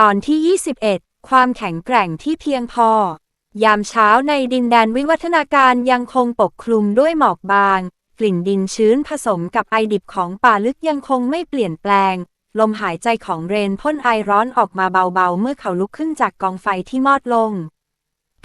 ตอนที่ 21 ความแข็งแกร่งที่เพียงพอ ยามเช้าในดินแดนวิวัฒนาการยังคงปกคลุมด้วยหมอกบาง กลิ่นดินชื้นผสมกับไอดิบของป่าลึกยังคงไม่เปลี่ยนแปลง ลมหายใจของเรนพ่นไอร้อนออกมาเบาๆ เมื่อเขาลุกขึ้นจากกองไฟที่มอดลง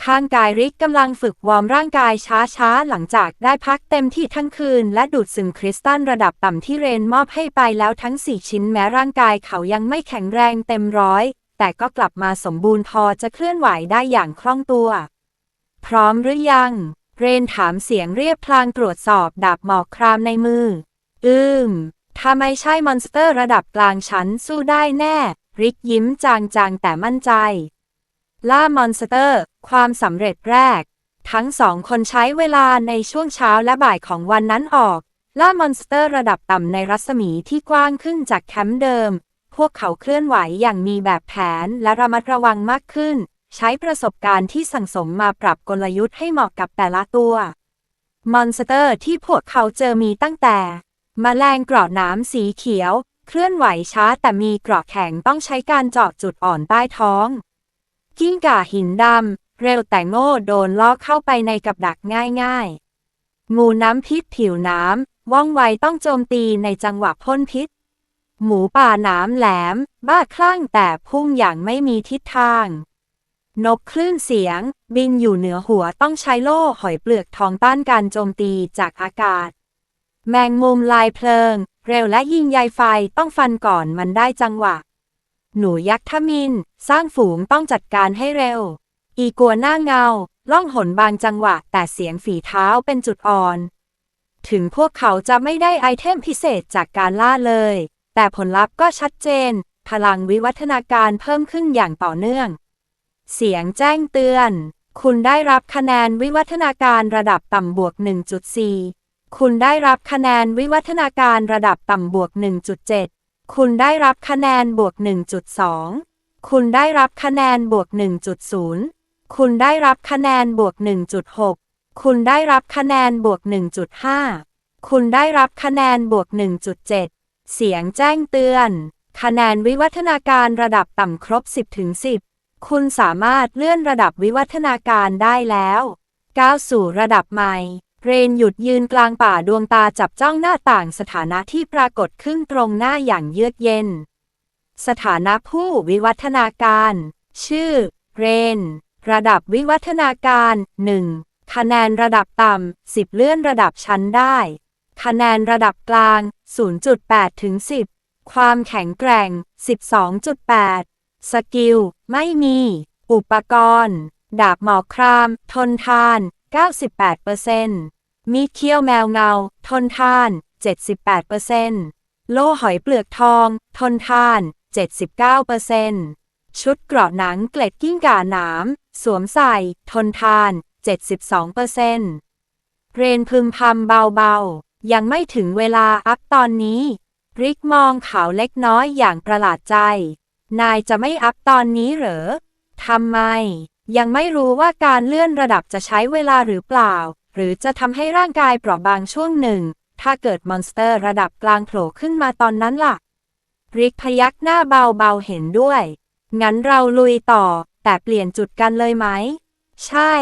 ข้างกายริกกำลังฝึกวอร์มร่างกายช้าๆ หลังจากได้พักเต็มที่ทั้งคืน และดูดซึมคริสตัลระดับต่ำที่เรนมอบให้ไปแล้วทั้ง4ชิ้นแม้ร่างกายเขายังไม่แข็งแรงเต็มร้อย แต่ก็กลับมาสมบูรณ์พอจะเคลื่อนไหวได้อย่างคล่องตัว พร้อมหรือยัง เรนถามเสียงเรียบพลางตรวจสอบดาบหมอกครามในมือ อืม ถ้าไม่ใช่มอนสเตอร์ระดับกลางฉันสู้ได้แน่ ริกยิ้มจางๆแต่มั่นใจ ล่ามอนสเตอร์ ความสำเร็จแรก ทั้งสองคนใช้เวลาในช่วงเช้าและบ่ายของวันนั้นออกล่ามอนสเตอร์ระดับต่ำในรัศมีที่กว้างขึ้นจากแคมป์เดิม วกเขาเคลื่อนไหวอย่างมีแบบแผนและระมัดระวังมากขึ้น ใช้ประสบการณ์ที่สั่งสมมาปรับกลยุทธ์ให้เหมาะกับแต่ละตัว มอนสเตอร์ที่พวกเขาเจอมีตั้งแต่มแมลงเกราะน้ำสีเขียว เคลื่อนไหวช้าแต่มีเกราะแข็งต้องใช้การเจาะจุดอ่อนใต้ท้อง กิ้งก่าหินดำเร็วแต่โง่โดนลอกเข้าไปในกับดักง่ายๆงูน้ำพิษผิวน้ำว่องไวต้องโจมตีในจังหวะพ่นพิษ หมูป่าน้ำแหลม บ้าคลั่งแต่พุ่งอย่างไม่มีทิศทางนกคลื่นเสียง บินอยู่เหนือหัวต้องใช้โล่หอยเปลือกทองต้านการโจมตีจากอากาศ แมงมุมลายเพลิง เร็วและยิงใยไฟต้องฟันก่อนมันได้จังหวะ หนูยักษ์ทมิน สร้างฝูงต้องจัดการให้เร็ว อีกัวหน้าเงา ล่องหนบางจังหวะ แต่เสียงฝีเท้าเป็นจุดอ่อน ถึงพวกเขาจะไม่ได้ไอเทมพิเศษจากการล่าเลย แต่ผลลัพธ์ก็ชัดเจน พลังวิวัฒนาการเพิ่มขึ้นอย่างต่อเนื่อง เสียงแจ้งเตือน คุณได้รับคะแนนวิวัฒนาการระดับต่ำบวก 1.4 คุณได้รับคะแนนวิวัฒนาการระดับต่ำบวก 1.7 คุณได้รับคะแนนบวก 1.2 คุณได้รับคะแนนบวก 1.0 คุณได้รับคะแนนบวก 1.6 คุณได้รับคะแนนบวก 1.5 คุณได้รับคะแนนบวก 1.7 เสียงแจ้งเตือน คะแนนวิวัฒนาการระดับต่ำครบ 10ถึง10 คุณสามารถเลื่อนระดับวิวัฒนาการได้แล้ว ก้าวสู่ระดับใหม่ เรนหยุดยืนกลางป่าดวงตาจับจ้องหน้าต่างสถานะที่ปรากฏขึ้นตรงหน้าอย่างเยือกเย็น สถานะผู้วิวัฒนาการ ชื่อ เรน ระดับวิวัฒนาการ 1 คะแนนระดับต่ำ10 เลื่อนระดับชั้นได้ คะแนนระดับกลาง 0.8 ถึง 10 ความแข็งแกร่ง 12.8 สกิล ไม่มี อุปกรณ์ ดาบหมอกคราม ทนทาน 98%มีดเขี้ยวแมวเงา ทนทาน 78%โล่หอยเปลือกทอง ทนทาน 79%ชุดเกราะหนังเกล็ดกิ้งก่าหนาม สวมใส่ ทนทาน 72%เรนพึมพำเบาๆ ยังไม่ถึงเวลาอัพตอนนี้ ริกมองเขาเล็กน้อยอย่างประหลาดใจ นายจะไม่อัพตอนนี้เหรอทำไม ยังไม่รู้ว่าการเลื่อนระดับจะใช้เวลาหรือเปล่า หรือจะทำให้ร่างกายเปราะบางช่วงหนึ่ง ถ้าเกิดมอนสเตอร์ระดับกลางโผล่ขึ้นมาตอนนั้นล่ะ ริกพยักหน้าเบาๆเห็นด้วย งั้นเราลุยต่อ แต่เปลี่ยนจุดกันเลยไหม ใช่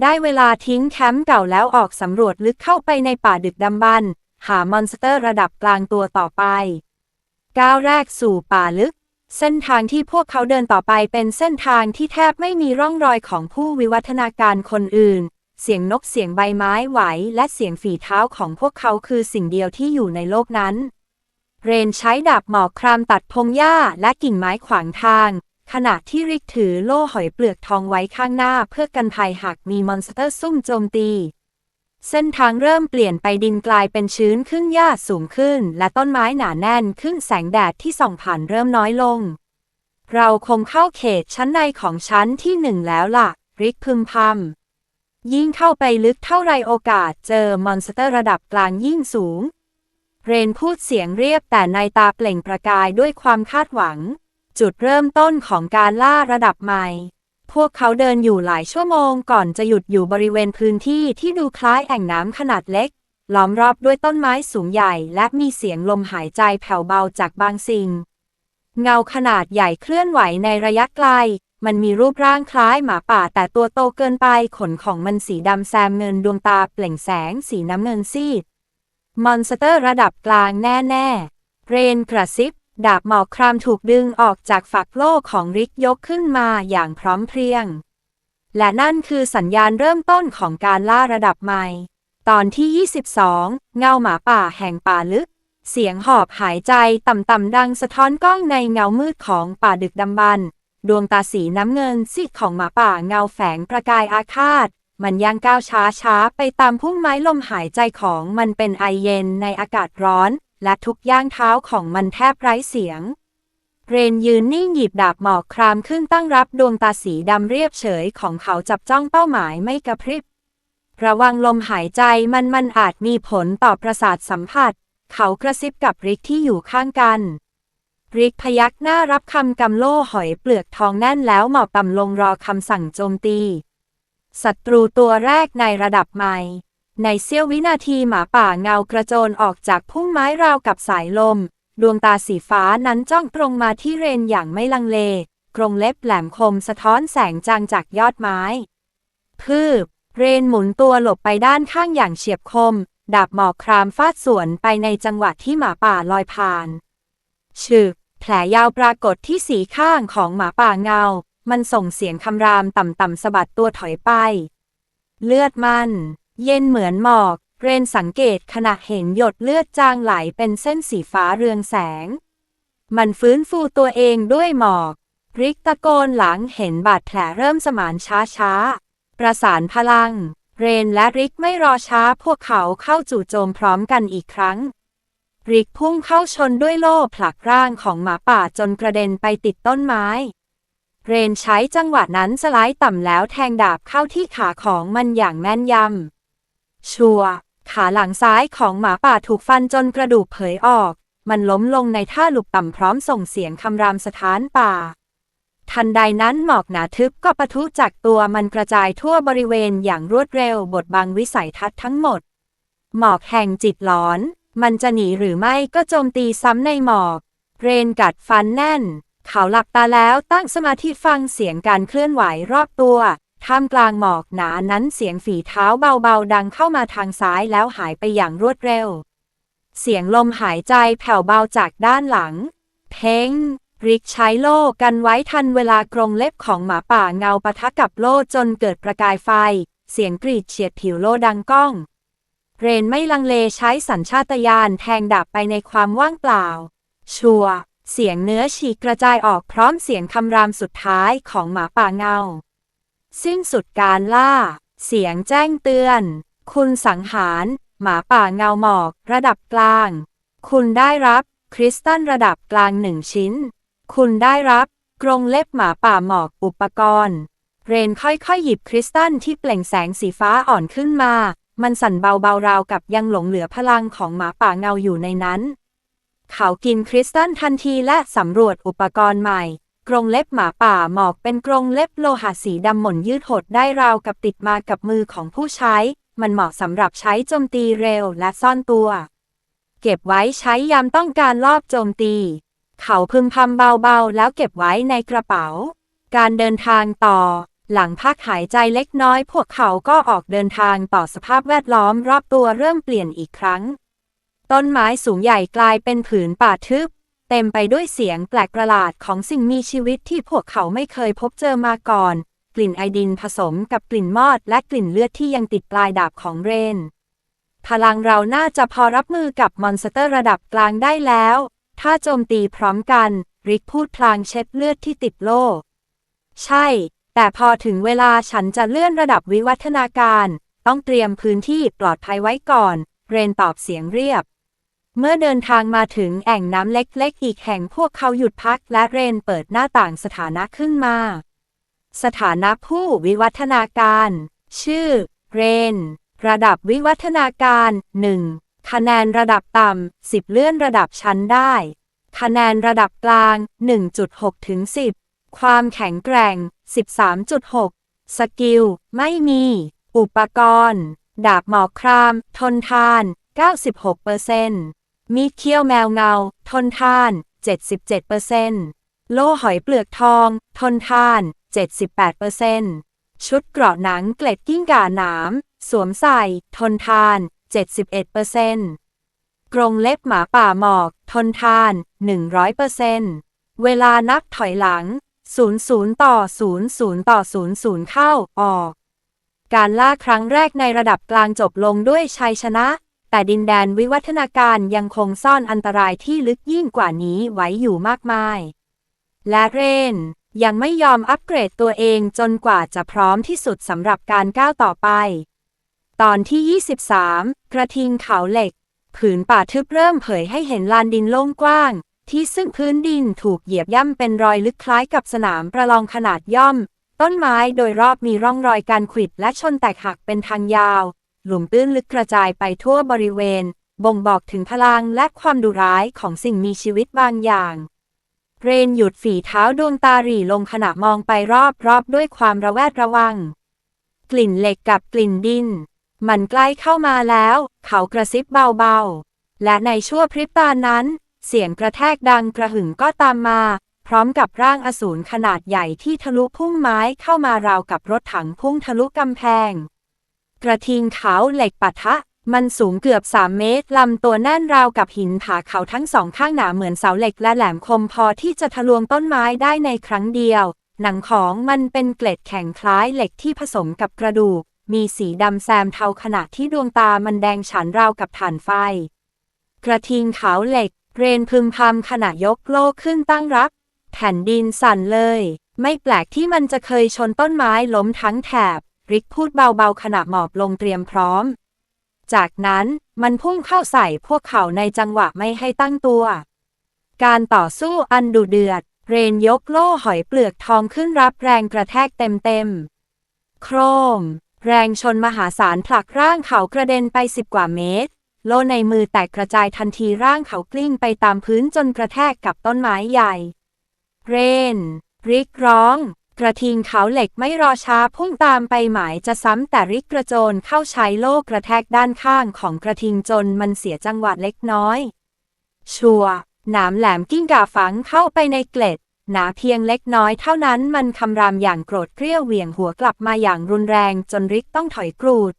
ได้เวลาทิ้งแคมป์เก่าแล้วออกสำรวจลึกเข้าไปในป่าดึกดำบรรพ์หามอนสเตอร์ระดับกลางตัวต่อไป ก้าวแรกสู่ป่าลึก เส้นทางที่พวกเขาเดินต่อไปเป็นเส้นทางที่แทบไม่มีร่องรอยของผู้วิวัฒนาการคนอื่น เสียงนกเสียงใบไม้ไหว และเสียงฝีเท้าของพวกเขาคือสิ่งเดียวที่อยู่ในโลกนั้น เรนใช้ดาบหมอกครามตัดพงหญ้าและกิ่งไม้ขวางทาง ขณะที่ริกถือโล่หอยเปลือกทองไว้ข้างหน้าเพื่อกันภัยหากมีมอนสเตอร์ซุ่มโจมตี เส้นทางเริ่มเปลี่ยนไปดินกลายเป็นชื้นขึ้นหญ้าสูงขึ้น และต้นไม้หนาแน่นขึ้นแสงแดดที่ส่องผ่านเริ่มน้อยลง เราคงเข้าเขตชั้นในของชั้นที่หนึ่งแล้วล่ะ ริกพึมพำยิ่งเข้าไปลึกเท่าไรโอกาสเจอมอนสเตอร์ระดับกลางยิ่งสูง เรนพูดเสียงเรียบแต่ในตาเปล่งประกายด้วยความคาดหวัง จุดเริ่มต้นของการล่าระดับใหม่ พวกเขาเดินอยู่หลายชั่วโมงก่อนจะหยุดอยู่บริเวณพื้นที่ที่ดูคล้ายแอ่งน้ำขนาดเล็ก ล้อมรอบด้วยต้นไม้สูงใหญ่และมีเสียงลมหายใจแผ่วเบาจากบางสิ่ง เงาขนาดใหญ่เคลื่อนไหวในระยะไกล มันมีรูปร่างคล้ายหมาป่าแต่ตัวโตเกินไป ขนของมันสีดำแซมเงินดวงตาเปล่งแสงสีน้ำเงินซีด มอนสเตอร์ระดับกลางแน่ ๆ เรนกระซิบ ดาบหมอกครามถูกดึงออกจากฝักโล่ของริกยกขึ้นมาอย่างพร้อมเพรียง และนั่นคือสัญญาณเริ่มต้นของการล่าระดับใหม่ ตอนที่ 22 เงาหมาป่าแห่งป่าลึก เสียงหอบหายใจต่ำๆดังสะท้อนกล้องในเงามืดของป่าดึกดำบรรดวงตาสีน้ำเงินซีดของหมาป่าเงาแฝงประกายอาฆาต มันย่างก้าวช้าช้าๆไปตามพุ่มไม้ลมหายใจของมันเป็นไอเย็นในอากาศร้อน และทุกย่างเท้าของมันแทบไร้เสียง เรนยืนนิ่งหยิบดาบหมอกครามขึ้นตั้งรับดวงตาสีดำเรียบเฉยของเขาจับจ้องเป้าหมายไม่กระพริบ ระวังลมหายใจมันมันอาจมีผลต่อประสาทสัมผัส เขากระซิบกับริกที่อยู่ข้างกัน ริกพยักหน้ารับคำกำโล่หอยเปลือกทองแน่นแล้วหมอบต่ำลงรอคำสั่งโจมตีศัตรูตัวแรกในระดับใหม่ ในเสี้ยววินาทีหมาป่าเงากระโจนออกจากพุ่มไม้ราวกับสายลม ดวงตาสีฟ้านั้นจ้องตรงมาที่เรนอย่างไม่ลังเลกรงเล็บแหลมคมสะท้อนแสงจางจากยอดไม้ พืบ เรนหมุนตัวหลบไปด้านข้างอย่างเฉียบคม ดาบหมอกครามฟาดสวนไปในจังหวะที่หมาป่าลอยผ่านฉึกแผลยาวปรากฏที่สีข้างของหมาป่าเงา มันส่งเสียงคำรามต่ำๆสะบัดตัวถอยไป เลือดมัน เย็นเหมือนหมอก เรนสังเกตขณะเห็นหยดเลือดจางไหลเป็นเส้นสีฟ้าเรืองแสง มันฟื้นฟูตัวเองด้วยหมอก ริกตะโกนหลังเห็นบาดแผลเริ่มสมานช้าช้าๆ ประสานพลัง เรนและริกไม่รอช้าพวกเขาเข้าจู่โจมพร้อมกันอีกครั้ง ริกพุ่งเข้าชนด้วยโล่ผลักร่างของหมาป่าจนกระเด็นไปติดต้นไม้เรนใช้จังหวะนั้นสไลด์ต่ำแล้วแทงดาบเข้าที่ขาของมันอย่างแม่นยำ ชัว ขาหลังซ้ายของหมาป่าถูกฟันจนกระดูกเผยออก มันล้มลงในท่าหลุบต่ำพร้อมส่งเสียงคำรามสถานป่า ทันใดนั้นหมอกหนาทึบก็ปะทุจากตัวมันกระจายทั่วบริเวณอย่างรวดเร็วบดบังวิสัยทัศน์ทั้งหมด หมอกแห่งจิตหลอน มันจะหนีหรือไม่ก็โจมตีซ้ำในหมอก เรนกัดฟันแน่น เขาหลับตาแล้วตั้งสมาธิฟังเสียงการเคลื่อนไหวรอบตัว ท่ามกลางหมอกหนานั้นเสียงฝีเท้าเบาๆ ดังเข้ามาทางซ้ายแล้วหายไปอย่างรวดเร็ว เสียงลมหายใจแผ่วเบาจากด้านหลัง เพ้งริกใช้โล่กันไว้ทันเวลากรงเล็บของหมาป่าเงาปะทะกับโล่จนเกิดประกายไฟ เสียงกรีดเฉียดผิวโล่ดังก้อง เรนไม่ลังเลใช้สัญชาตญาณแทงดาบไปในความว่างเปล่า ชัว เสียงเนื้อฉีกกระจายออกพร้อมเสียงคำรามสุดท้ายของหมาป่าเงา สิ้นสุดการล่า เสียงแจ้งเตือน คุณสังหาร หมาป่าเงาหมอก ระดับกลาง คุณได้รับคริสตัลระดับกลางหนึ่งชิ้น คุณได้รับกรงเล็บหมาป่าหมอกอุปกรณ์ เรนค่อยๆ หยิบคริสตัลที่เปล่งแสงสีฟ้าอ่อนขึ้นมา มันสั่นเบาๆราวกับยังหลงเหลือพลังของหมาป่าเงาอยู่ในนั้น เขากินคริสตัลทันทีและสำรวจอุปกรณ์ใหม่ กรงเล็บหมาป่าหมอกเป็นกรงเล็บโลหะสีดำหม่นยืดหดได้ราวกับติดมากับมือของผู้ใช้ มันเหมาะสำหรับใช้โจมตีเร็วและซ่อนตัว เก็บไว้ใช้ยามต้องการลอบโจมตี เขาพึมพำเบาๆ แล้วเก็บไว้ในกระเป๋า การเดินทางต่อ หลังพักหายใจเล็กน้อย พวกเขาก็ออกเดินทางต่อสภาพแวดล้อมรอบตัวเริ่มเปลี่ยนอีกครั้ง ต้นไม้สูงใหญ่กลายเป็นผืนป่าทึบ เต็มไปด้วยเสียงแปลกประหลาดของสิ่งมีชีวิตที่พวกเขาไม่เคยพบเจอมาก่อน กลิ่นไอดินผสมกับกลิ่นมอดและกลิ่นเลือดที่ยังติดปลายดาบของเรน พลังเราน่าจะพอรับมือกับมอนสเตอร์ระดับกลางได้แล้ว ถ้าโจมตีพร้อมกัน ริกพูดพลางเช็ดเลือดที่ติดโล่ ใช่ แต่พอถึงเวลาฉันจะเลื่อนระดับวิวัฒนาการ ต้องเตรียมพื้นที่ปลอดภัยไว้ก่อน เรนตอบเสียงเรียบ เมื่อเดินทางมาถึงแอ่งน้ำเล็กๆ อีกแห่งพวกเขาหยุดพักและเรนเปิดหน้าต่างสถานะขึ้นมา สถานะผู้วิวัฒนาการ ชื่อ เรน ระดับวิวัฒนาการ 1 คะแนนระดับต่ำ 10 เลื่อนระดับชั้นได้ คะแนนระดับกลาง 1.6 ถึง 10 ความแข็งแกร่ง 13.6 สกิล ไม่มี อุปกรณ์ ดาบหมอกคราม ทนทาน 96% มีดเขี้ยวแมวเงา ทนทาน 77%โล่หอยเปลือกทอง ทนทาน 78%ชุดเกราะหนังเกล็ดกิ้งก่าหนาม สวมใส่ ทนทาน 71%กรงเล็บหมาป่าหมอก ทนทาน 100%เวลานับถอยหลัง 00 ต่อ 00 ต่อ 00 เข้า ออก การล่าครั้งแรกในระดับกลางจบลงด้วยชัยชนะ แต่ดินแดนวิวัฒนาการยังคงซ่อนอันตรายที่ลึกยิ่งกว่านี้ไว้อยู่มากมาย และเรนยังไม่ยอมอัปเกรดตัวเองจนกว่าจะพร้อมที่สุดสำหรับการก้าวต่อไป ตอนที่ 23 กระทิงเขาเหล็ก ผืนป่าทึบเริ่มเผยให้เห็นลานดินโล่งกว้าง ที่ซึ่งพื้นดินถูกเหยียบย่ำเป็นรอยลึกคล้ายกับสนามประลองขนาดย่อม ต้นไม้โดยรอบมีร่องรอยการขวิดและชนแตกหักเป็นทางยาว หลุมตื้นลึกกระจายไปทั่วบริเวณ บ่งบอกถึงพลังและความดุร้ายของสิ่งมีชีวิตบางอย่าง เรนหยุดฝีเท้าดวงตาหรี่ลงขณะมองไปรอบๆด้วยความระแวดระวัง กลิ่นเหล็กกับกลิ่นดิน มันใกล้เข้ามาแล้ว เขากระซิบเบาๆ และในชั่วพริบตานั้น เสียงกระแทกดังกระหึ่มก็ตามมาพร้อมกับร่างอสูรขนาดใหญ่ที่ทะลุพุ่มไม้เข้ามาราวกับรถถังพุ่งทะลุกำแพง กระทิงขาวเหล็กปะทะ มันสูงเกือบ 3 เมตร ลำตัวแน่นราวกับหินผาเขาทั้งสองข้างหนาเหมือนเสาเหล็กและแหลมคมพอที่จะทะลวงต้นไม้ได้ในครั้งเดียว หนังของมันเป็นเกล็ดแข็งคล้ายเหล็กที่ผสมกับกระดูก มีสีดำแซมเทาขณะที่ดวงตามันแดงฉานราวกับถ่านไฟ กระทิงขาวเหล็ก เรนพึมพำขณะยกโลกขึ้นตั้งรับ แผ่นดินสั่นเลย ไม่แปลกที่มันจะเคยชนต้นไม้ล้มทั้งแถบ ริกพูดเบาๆขณะหมอบลงเตรียมพร้อม จากนั้นมันพุ่งเข้าใส่พวกเขาในจังหวะไม่ให้ตั้งตัว การต่อสู้อันดุเดือด เรนยกโล่หอยเปลือกทองขึ้นรับแรงกระแทกเต็มๆ โครม แรงชนมหาศาลผลักร่างเขากระเด็นไปสิบกว่าเมตร โลในมือแตกกระจายทันทีร่างเขากลิ้งไปตามพื้นจนกระแทกกับต้นไม้ใหญ่ เรนริกร้อง กระทิงเขาเหล็กไม่รอช้าพุ่งตามไปหมายจะซ้ำแต่ริกกระโจนเข้าใช้โล่กระแทกด้านข้างของกระทิงจนมันเสียจังหวะเล็กน้อย ชัวร์หนามแหลมกิ้งก่าฝังเข้าไปในเกล็ด หนาเพียงเล็กน้อยเท่านั้นมันคำรามอย่างโกรธเกรี้ยวเหวี่ยงหัวกลับมาอย่างรุนแรงจนริกต้องถอยกรูด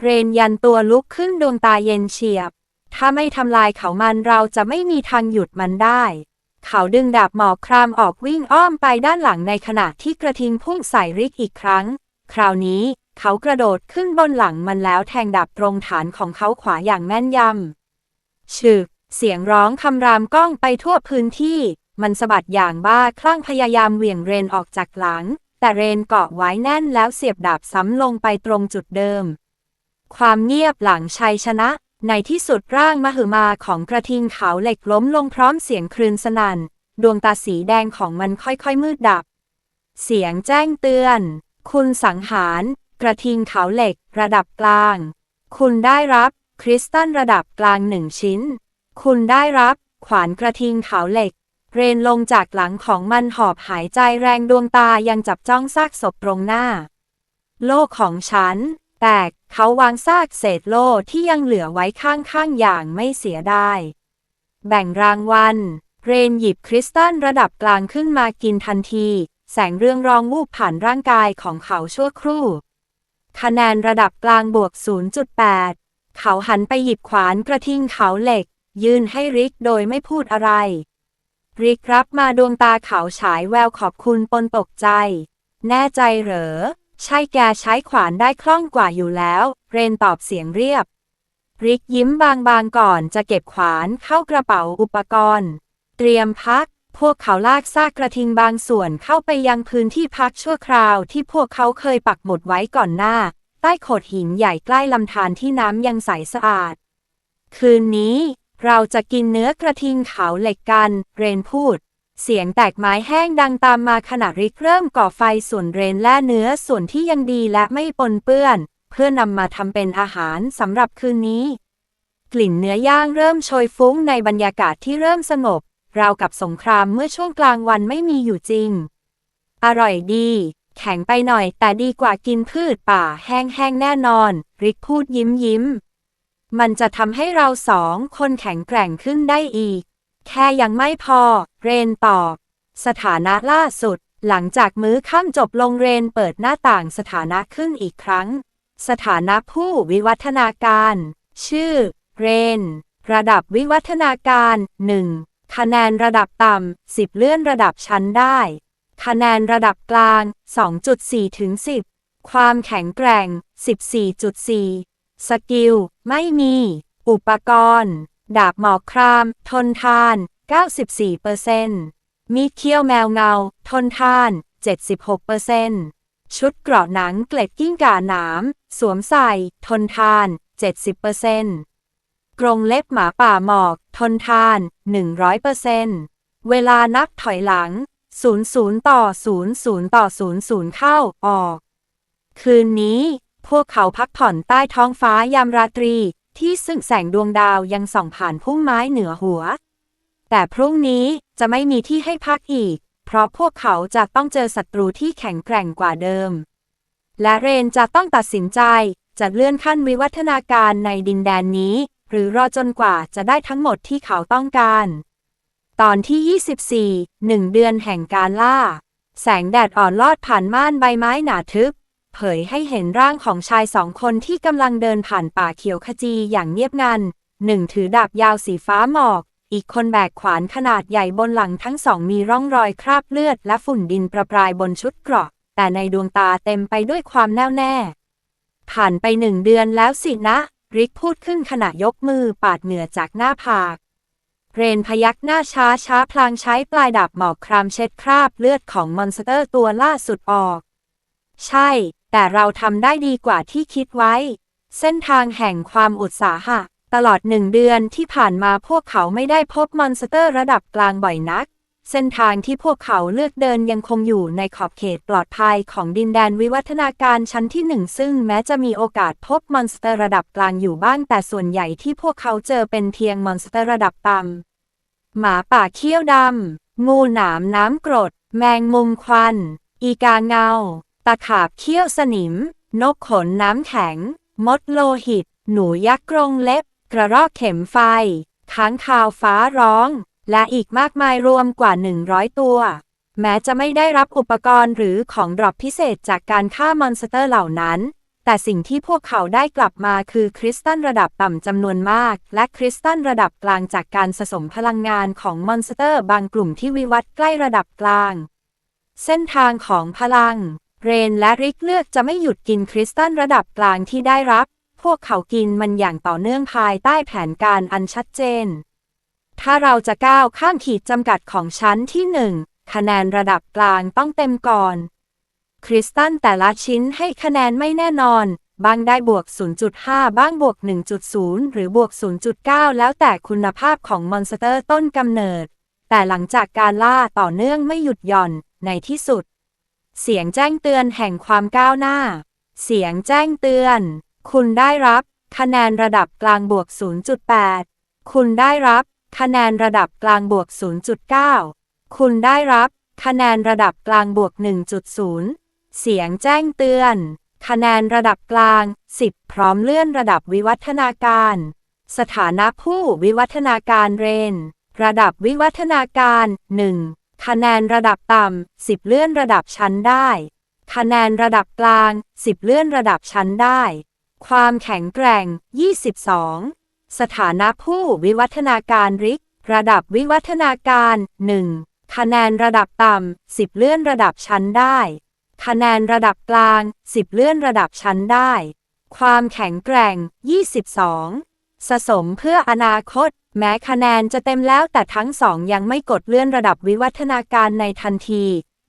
เรนยันตัวลุกขึ้นดวงตาเย็นเฉียบ ถ้าไม่ทำลายเขามันเราจะไม่มีทางหยุดมันได้ เขาดึงดาบหมอกครามออกวิ่งอ้อมไปด้านหลังในขณะที่กระทิงพุ่งใส่ริกอีกครั้ง คราวนี้เขากระโดดขึ้นบนหลังมันแล้วแทงดาบตรงฐานของเขาขวาอย่างแม่นยำฉึก เสียงร้องคำรามก้องไปทั่วพื้นที่ มันสะบัดอย่างบ้าคลั่งพยายามเหวี่ยงเรนออกจากหลัง แต่เรนเกาะไว้แน่นแล้วเสียบดาบซ้ำลงไปตรงจุดเดิม ความเงียบหลังชัยชนะ ในที่สุดร่างมหึมาของกระทิงขาวเหล็กล้มลงพร้อมเสียงครืนสนัน่น ดวงตาสีแดงของมันค่อยๆมืดดับ เสียงแจ้งเตือน คุณสังหาร กระทิงขาวเหล็ก ระดับกลาง คุณได้รับ คริสตัลระดับกลางหนึ่งชิ้น คุณได้รับ ขวานกระทิงขาวเหล็ก เรนลงจากหลังของมันหอบหายใจแรงดวงตายังจับจ้องซากศพตรงหน้า โลกของฉัน แตกเขาวางซากเศษโล่ที่ยังเหลือไว้ข้างๆอย่างไม่เสียไดายแบ่งรางวัล เรนหยิบคริสตัลระดับกลางขึ้นมากินทันที แสงเรืองรองวูบผ่านร่างกายของเขาชั่วครู่ คะแนนระดับกลางบวก 0.8 เขาหันไปหยิบขวานกระทิงเขาเหล็ก ยื่นให้ริกโดยไม่พูดอะไร ริกรับมาดวงตาเขาฉายแววขอบคุณปนตกใจ แน่ใจเหรอ ใช่แกใช้ขวานได้คล่องกว่าอยู่แล้ว เรนตอบเสียงเรียบ ริกยิ้มบางๆก่อนจะเก็บขวานเข้ากระเป๋าอุปกรณ์ เตรียมพัก พวกเขาลากซากกระทิงบางส่วนเข้าไปยังพื้นที่พักชั่วคราวที่พวกเขาเคยปักหมุดไว้ก่อนหน้า ใต้โขดหินใหญ่ใกล้ลำธารที่น้ำยังใสสะอาด คืนนี้ เราจะกินเนื้อกระทิงเขาเหล็กกัน เรนพูด เสียงแตกไม้แห้งดังตามมาขณะริกเริ่มก่อไฟส่วนเรนแล่เนื้อส่วนที่ยังดีและไม่ปนเปื้อน เพื่อนำมาทำเป็นอาหารสำหรับคืนนี้ กลิ่นเนื้อย่างเริ่มโชยฟุ้งในบรรยากาศที่เริ่มสงบราวกับสงครามเมื่อช่วงกลางวันไม่มีอยู่จริง อร่อยดี แข็งไปหน่อยแต่ดีกว่ากินพืชป่าแห้งๆแน่นอน ริกพูดยิ้มยิ้ม มันจะทำให้เราสองคนแข็งแกร่งขึ้นได้อีก แค่ยังไม่พอ เรนตอบ สถานะล่าสุด หลังจากมื้อค่ำจบลงเรนเปิดหน้าต่างสถานะขึ้นอีกครั้ง สถานะผู้วิวัฒนาการ ชื่อ เรน ระดับวิวัฒนาการ 1 คะแนนระดับต่ำ 10 เลื่อนระดับชั้นได้ คะแนนระดับกลาง 2.4 ถึง 10 ความแข็งแกร่ง 14.4 สกิล ไม่มี อุปกรณ์ ดาบหมอกคราม ทนทาน 94%มีดเขี้ยวแมวเงา ทนทาน 76%ชุดเกราะหนังเกล็ดกิ้งก่าหนาม สวมใส่ ทนทาน 70%กรงเล็บหมาป่าหมอก ทนทาน 100%เวลานับถอยหลัง 00 ต่อ 00 ต่อ 00 เข้า ออก คืนนี้พวกเขาพักผ่อนใต้ท้องฟ้ายามราตรี ที่ซึ่งแสงดวงดาวยังส่องผ่านพุ่มไม้เหนือหัว แต่พรุ่งนี้จะไม่มีที่ให้พักอีก เพราะพวกเขาจะต้องเจอศัตรูที่แข็งแกร่งกว่าเดิม และเรนจะต้องตัดสินใจจะเลื่อนขั้นวิวัฒนาการในดินแดนนี้ หรือรอจนกว่าจะได้ทั้งหมดที่เขาต้องการ ตอนที่ 24 หนึ่งเดือนแห่งการล่า แสงแดดอ่อนลอดผ่านม่านใบไม้หนาทึบ เผยให้เห็นร่างของชายสองคนที่กำลังเดินผ่านป่าเขียวขจีอย่างเงียบงัน หนึ่งถือดาบยาวสีฟ้าหมอก อีกคนแบกขวานขนาดใหญ่บนหลังทั้งสองมีร่องรอยคราบเลือดและฝุ่นดินประปรายบนชุดเกราะ แต่ในดวงตาเต็มไปด้วยความแน่วแน่ ผ่านไปหนึ่งเดือนแล้วสินะ ริกพูดขึ้นขณะยกมือปาดเหงื่อจากหน้าผากเรนพยักหน้าช้าช้าพลางใช้ปลายดาบหมอกครามเช็ดคราบเลือดของมอนสเตอร์ตัวล่าสุดออก ใช่ แต่เราทำได้ดีกว่าที่คิดไว้ เส้นทางแห่งความอุตสาหะ ตลอดหนึ่งเดือนที่ผ่านมาพวกเขาไม่ได้พบมอนสเตอร์ระดับกลางบ่อยนัก เส้นทางที่พวกเขาเลือกเดินยังคงอยู่ในขอบเขตปลอดภัยของดินแดนวิวัฒนาการชั้นที่หนึ่งซึ่งแม้จะมีโอกาสพบมอนสเตอร์ระดับกลางอยู่บ้างแต่ส่วนใหญ่ที่พวกเขาเจอเป็นเพียงมอนสเตอร์ระดับต่ำหมาป่าเขี้ยวดำงูหนามน้ำกรด แมงมุมควัน อีกาเงา ตะขาบเขี้ยวสนิม นกขนน้ำแข็ง มดโลหิต หนูยักษ์กรงเล็บ กระรอกเข็มไฟ ค้างคาวฟ้าร้อง และอีกมากมายรวมกว่า 100 ตัว แม้จะไม่ได้รับอุปกรณ์หรือของดรอปพิเศษจากการฆ่ามอนสเตอร์เหล่านั้น แต่สิ่งที่พวกเขาได้กลับมาคือคริสตัลระดับต่ำจำนวนมาก และคริสตัลระดับกลางจากการสะสมพลังงานของมอนสเตอร์บางกลุ่มที่วิวัฒน์ใกล้ระดับกลาง เส้นทางของพลัง เรนและริกเลือกจะไม่หยุดกินคริสตัลระดับกลางที่ได้รับ พวกเขากินมันอย่างต่อเนื่องภายใต้แผนการอันชัดเจน ถ้าเราจะก้าวข้ามขีดจำกัดของชั้นที่หนึ่งคะแนนระดับกลางต้องเต็มก่อน คริสตัลแต่ละชิ้นให้คะแนนไม่แน่นอน บางได้บวก 0.5 บ้างบวก 1.0 หรือบวก 0.9 แล้วแต่คุณภาพของมอนสเตอร์ต้นกำเนิด แต่หลังจากการล่าต่อเนื่องไม่หยุดหย่อน ในที่สุด เสียงแจ้งเตือนแห่งความก้าวหน้า เสียงแจ้งเตือน คุณได้รับ คะแนนระดับกลางบวก 0.8 คุณได้รับ คะแนนระดับกลางบวก 0.9 คุณได้รับ คะแนนระดับกลางบวก 1.0 เสียงแจ้งเตือน คะแนนระดับกลาง 10 พร้อมเลื่อนระดับวิวัฒนาการ สถานะผู้วิวัฒนาการเรน ระดับวิวัฒนาการ 1 คะแนนระดับต่ำ10 เลื่อนระดับชั้นได้ คะแนนระดับกลาง 10 เลื่อนระดับชั้นได้ ความแข็งแกร่ง 22 สถานะผู้วิวัฒนาการริก ระดับวิวัฒนาการ 1 คะแนนระดับต่ำ10 เลื่อนระดับชั้นได้ คะแนนระดับกลาง 10 เลื่อนระดับชั้นได้ ความแข็งแกร่ง 22 สะสมเพื่ออนาคต แม้คะแนนจะเต็มแล้วแต่ทั้งสองยังไม่กดเลื่อนระดับวิวัฒนาการในทันที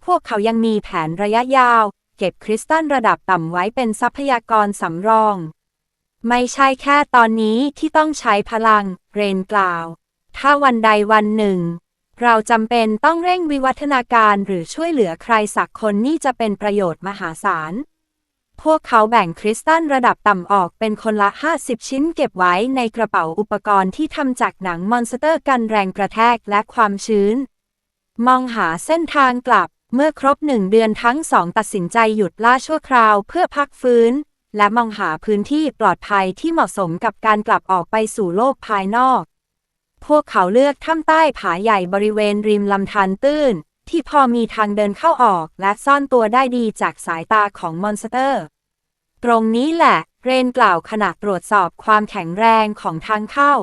พวกเขายังมีแผนระยะยาว เก็บคริสตัลระดับต่ำไว้เป็นทรัพยากรสำรอง ไม่ใช่แค่ตอนนี้ที่ต้องใช้พลัง เรนกล่าว ถ้าวันใดวันหนึ่ง เราจำเป็นต้องเร่งวิวัฒนาการหรือช่วยเหลือใครสักคนนี่จะเป็นประโยชน์มหาศาล พวกเขาแบ่งคริสตัลระดับต่ำออกเป็นคนละ 50 ชิ้นเก็บไว้ในกระเป๋าอุปกรณ์ที่ทำจากหนังมอนสเตอร์กันแรงกระแทกและความชื้น มองหาเส้นทางกลับ เมื่อครบหนึ่งเดือนทั้งสองตัดสินใจหยุดล่าชั่วคราวเพื่อพักฟื้น และมองหาพื้นที่ปลอดภัยที่เหมาะสมกับการกลับออกไปสู่โลกภายนอก พวกเขาเลือกถ้ำใต้ผาใหญ่บริเวณริมลำธารตื้น ที่พอมีทางเดินเข้าออกและซ่อนตัวได้ดีจากสายตาของมอนสเตอร์ ตรงนี้แหละ เรนกล่าวขณะตรวจสอบความแข็งแรงของทางเข้า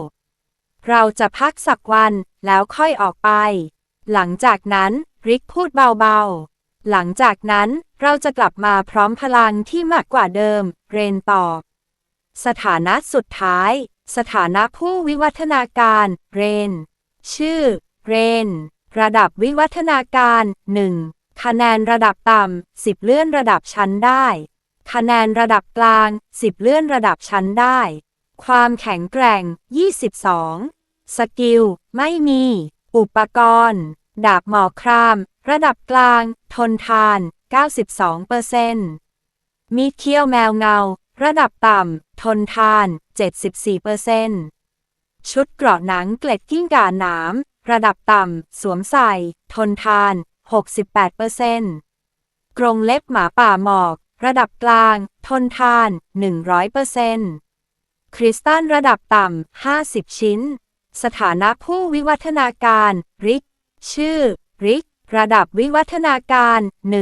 เราจะพักสักวันแล้วค่อยออกไป หลังจากนั้นริกพูดเบาๆ หลังจากนั้นเราจะกลับมาพร้อมพลังที่มากกว่าเดิม เรนตอบ สถานะสุดท้าย สถานะผู้วิวัฒนาการ เรน ชื่อ เรน ระดับวิวัฒนาการ 1 คะแนนระดับต่ำ10 เลื่อนระดับชั้นได้ คะแนนระดับกลาง 10 เลื่อนระดับชั้นได้ ความแข็งแกร่ง 22 สกิล ไม่มี อุปกรณ์ ดาบหมอกคราม ระดับกลาง ทนทาน 92%มีดเขี้ยวแมวเงา ระดับต่ำ ทนทาน 74%ชุดเกราะหนังเกล็ดกิ้งก่าหนาม ระดับต่ำ สวมใส่ ทนทาน 68%กรงเล็บหมาป่าหมอก ระดับกลาง ทนทาน 100%คริสตัลระดับต่ำ 50 ชิ้น สถานะผู้วิวัฒนาการ ริก ชื่อ ริก ระดับวิวัฒนาการ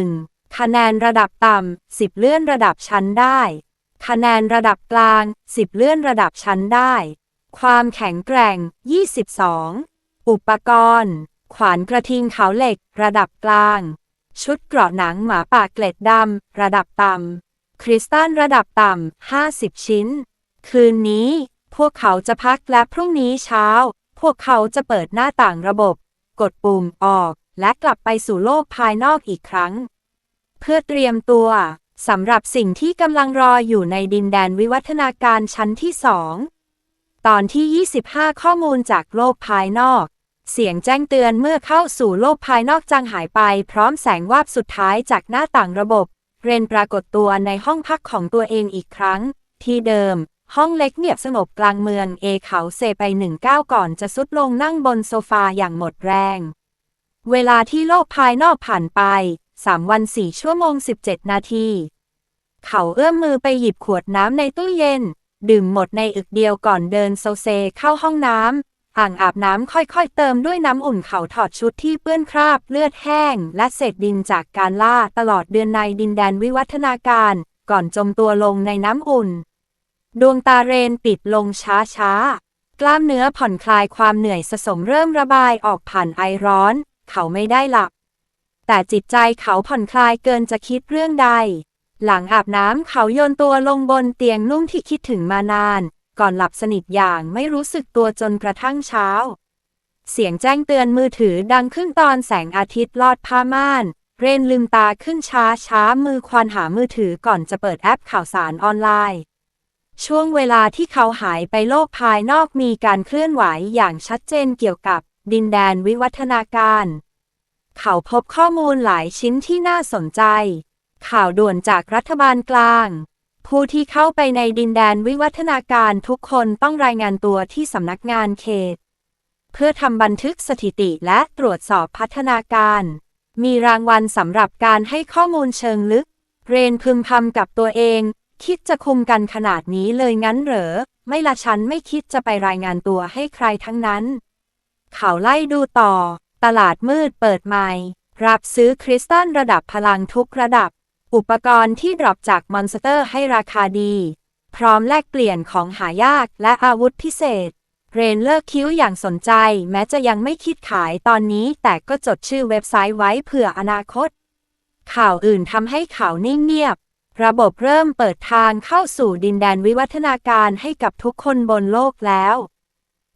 1 คะแนนระดับต่ำ 10 เลื่อนระดับชั้นได้ คะแนนระดับกลาง 10 เลื่อนระดับชั้นได้ ความแข็งแกร่ง 22 อุปกรณ์ ขวานกระทิงเขาเหล็ก ระดับกลาง ชุดเกราะหนังหมาป่าเกล็ดดำ ระดับต่ำ คริสตัลระดับต่ำ 50 ชิ้น คืนนี้ พวกเขาจะพักและพรุ่งนี้เช้า พวกเขาจะเปิดหน้าต่างระบบ กดปุ่มออก และกลับไปสู่โลกภายนอกอีกครั้ง เพื่อเตรียมตัวสำหรับสิ่งที่กำลังรออยู่ในดินแดนวิวัฒนาการชั้นที่สอง ตอนที่ 25 ข้อมูลจากโลกภายนอก เสียงแจ้งเตือนเมื่อเข้าสู่โลกภายนอกจางหายไป พร้อมแสงวาบสุดท้ายจากหน้าต่างระบบ เรนปรากฏตัวในห้องพักของตัวเองอีกครั้ง ที่เดิม ห้องเล็กเงียบสงบกลางเมืองเอเขาเซไปหนึ่งก้าวก่อนจะสุดลงนั่งบนโซฟาอย่างหมดแรง เวลาที่โลกภายนอกผ่านไป3วัน4ชั่วโมง 17 นาที เขาเอื้อมมือไปหยิบขวดน้ำในตู้เย็น ดื่มหมดในอึกเดียวก่อนเดินโซเซเข้าห้องน้ำ อ่างอาบน้ำค่อยๆ เติมด้วยน้ำอุ่นเขาถอดชุดที่เปื้อนคราบ เลือดแห้ง และเศษดินจากการล่าตลอดเดือนในดินแดนวิวัฒนาการ ก่อนจมตัวลงในน้ำอุ่น ดวงตาเรนปิดลงช้าๆ กล้ามเนื้อผ่อนคลายความเหนื่อยสะสมเริ่มระบายออกผ่านไอร้อน เขาไม่ได้หลับ แต่จิตใจเขาผ่อนคลายเกินจะคิดเรื่องใด หลังอาบน้ำเขาโยนตัวลงบนเตียงนุ่มที่คิดถึงมานาน ก่อนหลับสนิทอย่างไม่รู้สึกตัวจนกระทั่งเช้า เสียงแจ้งเตือนมือถือดังขึ้นตอนแสงอาทิตย์ลอดผ้าม่าน เรนลืมตาขึ้นช้าช้ามือควานหามือถือก่อนจะเปิดแอปข่าวสารออนไลน์ ช่วงเวลาที่เขาหายไปโลกภายนอกมีการเคลื่อนไหวอย่างชัดเจนเกี่ยวกับดินแดนวิวัฒนาการ เขาพบข้อมูลหลายชิ้นที่น่าสนใจ ข่าวด่วนจากรัฐบาลกลาง ผู้ที่เข้าไปในดินแดนวิวัฒนาการทุกคนต้องรายงานตัวที่สำนักงานเขต เพื่อทำบันทึกสถิติและตรวจสอบพัฒนาการ มีรางวัลสำหรับการให้ข้อมูลเชิงลึก เรนพึมพำกับตัวเอง คิดจะคุมกันขนาดนี้เลยงั้นเหรอ ไม่ละฉันไม่คิดจะไปรายงานตัวให้ใครทั้งนั้น เขาไล่ดูต่อ ตลาดมืดเปิดใหม่ รับซื้อคริสตัลระดับพลังทุกระดับ อุปกรณ์ที่ดรอปจากมอนสเตอร์ให้ราคาดี พร้อมแลกเปลี่ยนของหายากและอาวุธพิเศษ เรนเลิกคิ้วอย่างสนใจ แม้จะยังไม่คิดขายตอนนี้ แต่ก็จดชื่อเว็บไซต์ไว้เผื่ออนาคต ข่าวอื่นทำให้เขาวนิ่งเงียบ ระบบเริ่มเปิดทางเข้าสู่ดินแดนวิวัฒนาการให้กับทุกคนบนโลกแล้ว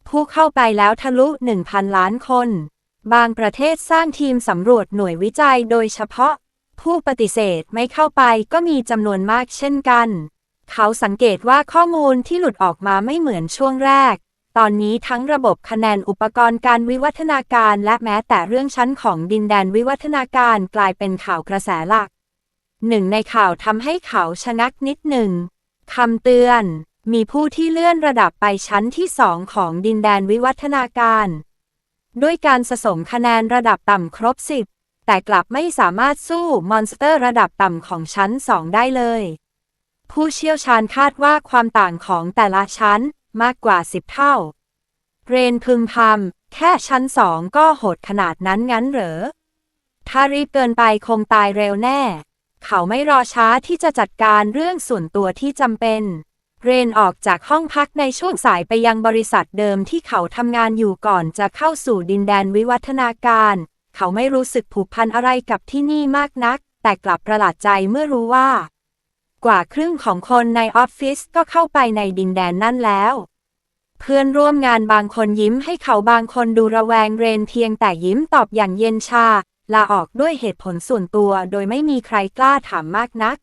ผู้เข้าไปแล้วทะลุ 1,000 ล้านคน บางประเทศสร้างทีมสำรวจหน่วยวิจัยโดยเฉพาะ ผู้ปฏิเสธไม่เข้าไปก็มีจำนวนมากเช่นกัน เขาสังเกตว่าข้อมูลที่หลุดออกมาไม่เหมือนช่วงแรก ตอนนี้ทั้งระบบคะแนนอุปกรณ์การวิวัฒนาการและแม้แต่เรื่องชั้นของดินแดนวิวัฒนาการกลายเป็นข่าวกระแสหลัก หนึ่งในข่าวทำให้เขาชะงักนิดหนึ่งคำเตือนมีผู้ที่เลื่อนระดับไปชั้นที่สองของดินแดนวิวัฒนาการ ด้วยการสะสมคะแนนระดับต่ำครบ10 แต่กลับไม่สามารถสู้มอนสเตอร์ระดับต่ำของชั้น2ได้เลย ผู้เชี่ยวชาญคาดว่าความต่างของแต่ละชั้นมากกว่า10เท่า เรนพึมพำแค่ชั้นสองก็โหดขนาดนั้นงั้นเหรอ ถ้ารีบเกินไปคงตายเร็วแน่ เขาไม่รอช้าที่จะจัดการเรื่องส่วนตัวที่จำเป็น เรนออกจากห้องพักในช่วงสายไปยังบริษัทเดิมที่เขาทำงานอยู่ก่อนจะเข้าสู่ดินแดนวิวัฒนาการ เขาไม่รู้สึกผูกพันอะไรกับที่นี่มากนัก แต่กลับประหลาดใจเมื่อรู้ว่า กว่าครึ่งของคนในออฟฟิศก็เข้าไปในดินแดนนั่นแล้ว เพื่อนร่วมงานบางคนยิ้มให้เขาบางคนดูระแวงเรนเพียงแต่ยิ้มตอบอย่างเย็นชา ลาออกด้วยเหตุผลส่วนตัว โดยไม่มีใครกล้าถามมากนัก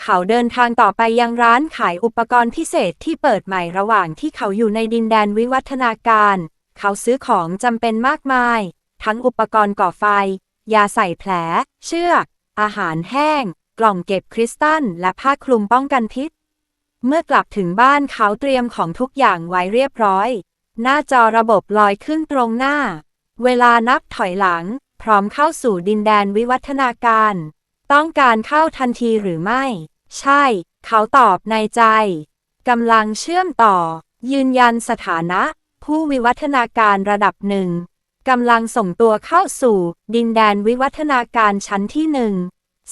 เขาเดินทางต่อไปยังร้านขายอุปกรณ์พิเศษที่เปิดใหม่ระหว่างที่เขาอยู่ในดินแดนวิวัฒนาการ เขาซื้อของจำเป็นมากมาย ทั้งอุปกรณ์ก่อไฟ ยาใส่แผล เชือก อาหารแห้ง กล่องเก็บคริสตัล และผ้าคลุมป้องกันพิษ เมื่อกลับถึงบ้านเขาเตรียมของทุกอย่างไว้เรียบร้อย หน้าจอระบบลอยขึ้นตรงหน้า เวลานับถอยหลัง พร้อมเข้าสู่ดินแดนวิวัฒนาการ ต้องการเข้าทันทีหรือไม่ ใช่ เขาตอบในใจกำลังเชื่อมต่อ ยืนยันสถานะ ผู้วิวัฒนาการระดับหนึ่ง กำลังส่งตัวเข้าสู่ ดินแดนวิวัฒนาการชั้นที่หนึ่ง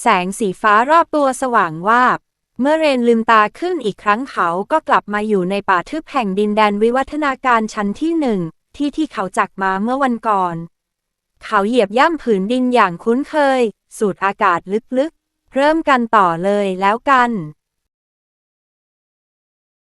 แสงสีฟ้ารอบตัวสว่างวาบ เมื่อเรนลืมตาขึ้นอีกครั้งเขาก็กลับมาอยู่ในป่าทึบแห่งดินแดนวิวัฒนาการชั้นที่หนึ่ง ที่ที่เขาจักมาเมื่อวันก่อน เขาเหยียบย่ำผืนดินอย่างคุ้นเคย สูดอากาศลึกๆ เริ่มกันต่อเลยแล้วกัน